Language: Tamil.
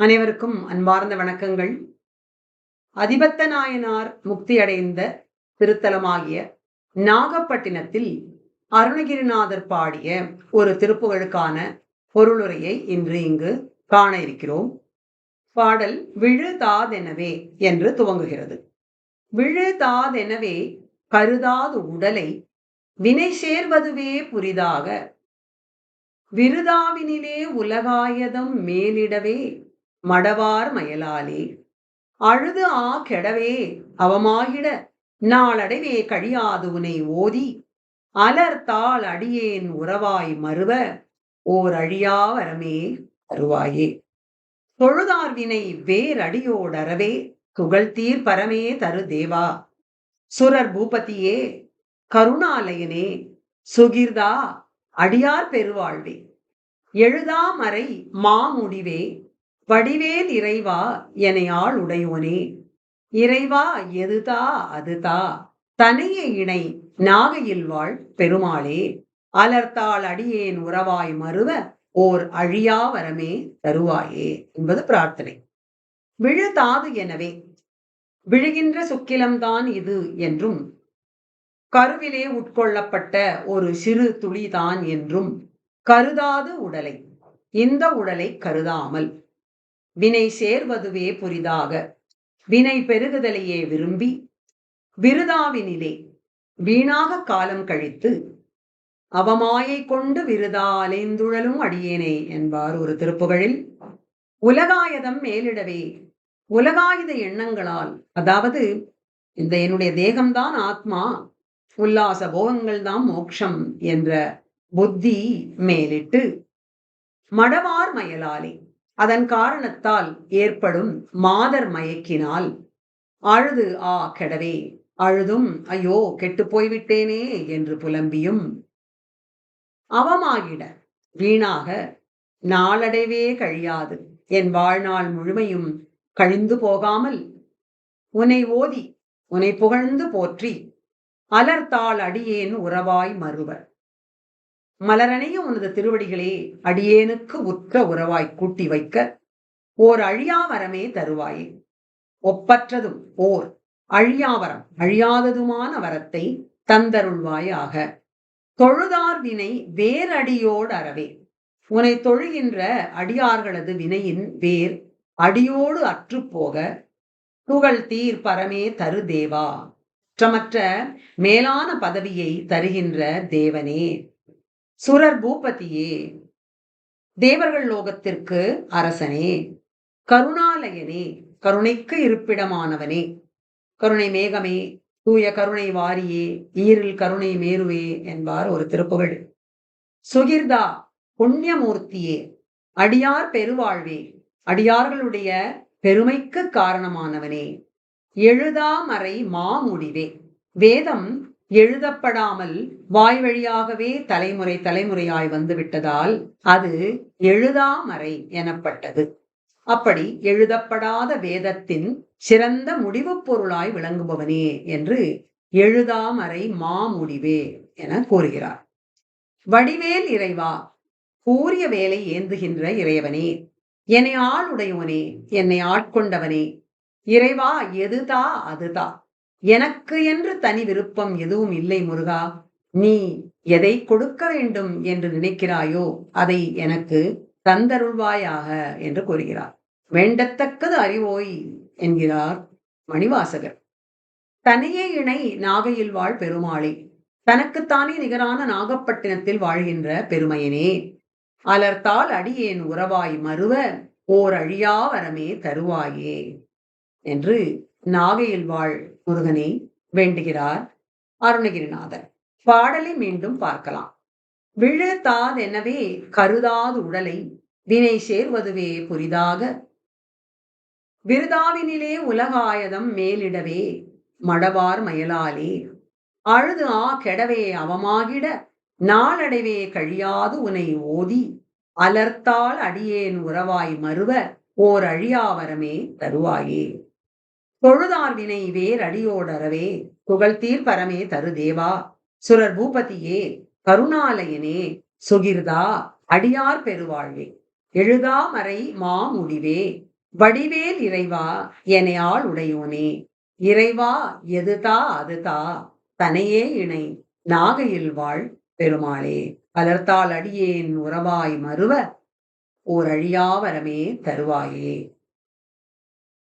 அனைவருக்கும் அன்பார்ந்த வணக்கங்கள். அதிபத்த நாயனார் முக்தியடைந்த திருத்தலமாகிய நாகப்பட்டினத்தில் அருணகிரிநாதர் பாடிய ஒரு திருப்புகளுக்கான பொருளுரையை இன்று இங்கு காண இருக்கிறோம். பாடல் விழுதாதெனவே என்று துவங்குகிறது. விழுதாதெனவே கருதாது உடலை வினை சேர்வதுவே புரிதாக. விருதாவினிலே உலகாயதம் மேலிடவே மடவார் மயலாலே அழுது ஆ கெடவே அவமாகிட நாளடைவே கழியாது உனை ஓதி அலர்த்தால் அடியேன் உறவாய் மறுவ ஓர் அழியா வரமே தருவாயே. தொழுதார் வினை வேரடியோடறவே துகழ்த்தீர் பரமே தரு தேவா. சுரர் பூபதியே கருணாலயனே சுகிர்தா அடியார் பெருவாழ்வே. எழுதாமறை மாமுடிவே வடிவேல் இறைவா எனையாள் உடையோனே. இறைவா எதுதா அதுதா. தனிய இணை நாகையில் வாழ் பெருமாளே. அலர்த்தாள் அடியேன் உறவாய் மறுவ ஓர் அழியா வரமே தருவாயே என்பது பிரார்த்தனை. விழுதாது எனவே. விழுகின்ற சுக்கிலம்தான் இது என்றும். கருவிலே உட்கொள்ளப்பட்ட ஒரு சிறு துளிதான் என்றும். கருதாது உடலை. இந்த உடலை கருதாமல். வினை சேர்வதுவே புரிதாக. வினை பெருகுதலையே விரும்பி விருதாவினிலே வீணாக காலம் கழித்து அவமாயை கொண்டு விருதா அலைந்துழலும் அடியேனே என்பார் ஒரு திருப்புகழில். உலகாயதம் மேலிடவே உலகாயுத எண்ணங்களால் அதாவது இந்த என்னுடைய தேகம்தான் ஆத்மா உல்லாச போகங்கள் தான் மோட்சம் என்ற புத்தி மேலிட்டு மடவார் மயலாலே அதன் காரணத்தால் ஏற்படும் மாதர் மயக்கினால். அழுது ஆ கெடவே அழுதும் ஐயோ கெட்டு போய்விட்டேனே என்று புலம்பியும். அவமாகிட வீணாக நாளடைவே கழியாது என் வாழ்நாள் முழுமையும் கழிந்து போகாமல் உனை ஓதி உன்னை புகழ்ந்து போற்றி அலர்த்தாள் அடியேன் உறவாய் மறுவர். மலரணைய உனது திருவடிகளே அடியேனுக்கு உற்ற உறவாய் கூட்டி வைக்க ஓர் அழியாவரமே தருவாயே. ஒப்பற்றதும் ஓர் அழியாவரம் அழியாததுமான வரத்தை தந்தருள்வாயாக. தொழுதார் வினை வேரடியோடு அறவே. உனை தொழுகின்ற அடியார்களது வினையின் வேர் அடியோடு அற்றுப்போக புகழ் தீர் பரமே தரு தேவா. குற்றமற்ற மேலான பதவியை தருகின்ற தேவனே. சுரர் பூபதியே தேவர்கள் லோகத்திற்கு அரசனே கருணாலயனே கருணைக்கு இருப்பிடமானவனே. கருணை மேகமே தூய கருணை வாரியே ஈரில் கருணை மேருவே என்பார் ஒரு திருப்புகழ். சுகிர்தா புண்ணியமூர்த்தியே அடியார் பெருவாழ்வே அடியார்களுடைய பெருமைக்கு காரணமானவனே. எழுதாமறை மாமுடிவே வேதம் எழுதப்படாமல் வாய் வழியாகவே தலைமுறை தலைமுறையாய் வந்துவிட்டதால் அது எழுதாமறை எனப்பட்டது. அப்படி எழுதப்படாத வேதத்தின் சிறந்த முடிவு பொருளாய் விளங்குபவனே என்று எழுதாமறை மாமுடிவே என கூறுகிறார். வடிவேல் இறைவா கூறிய வேலை ஏந்துகின்ற இறைவனே என்னை ஆளுடையவனே என்னை ஆட்கொண்டவனே இறைவா எதுதா அதுதா? எனக்கு என்று தனி விருப்பம் எதுவும் இல்லை முருகா. நீ எதை கொடுக்க வேண்டும் என்று நினைக்கிறாயோ அதை எனக்கு தந்தருள்வாயாக என்று கூறுகிறார். வேண்டத்தக்கது அறிவோய் என்கிறார் மணிவாசகர். தனியே இணை நாகையில் வாழ் பெருமாளே. தனக்குத்தானே நிகரான நாகப்பட்டினத்தில் வாழ்கின்ற பெருமையனே. அலர்த்தால் அடியேன் உறவாய் மறுவ ஓர் அழியா வரமே தருவாயே என்று நாகையில் வாழ் முருகனை வேண்டுகிறார் அருணகிரிநாதர். பாடலை மீண்டும் பார்க்கலாம். விழுத்தாதெனவே கருதாது உடலை வினை சேர்வதுவே புரிதாக. விருதாவினிலே உலகாயதம் மேலிடவே மடவார் மயலாலே. அழுது ஆ கெடவே அவமாகிட நாளடைவே கழியாது உனை ஓதி. அலர்த்தால் அடியேன் உறவாய் மறுவ ஓர் அழியாவரமே தருவாயே. தொழுதார் வினை வேர் அடியோடரவே புகழ்த்தீர் பரமே தரு தேவா சுரர் பூபதியே கருணாலயனே சுகிர்தா அடியார் பெருவாழ்வே. எழுதாமறை மாமுடிவே வடிவேல் இறைவா எனையாள் உடையோனே. இறைவா எதுதா அதுதா தனையே இணை நாகையில் வாழ் பெருமாளே. பலர்த்தால் அடியேன் உறவாய் மறுவ ஓர் தருவாயே.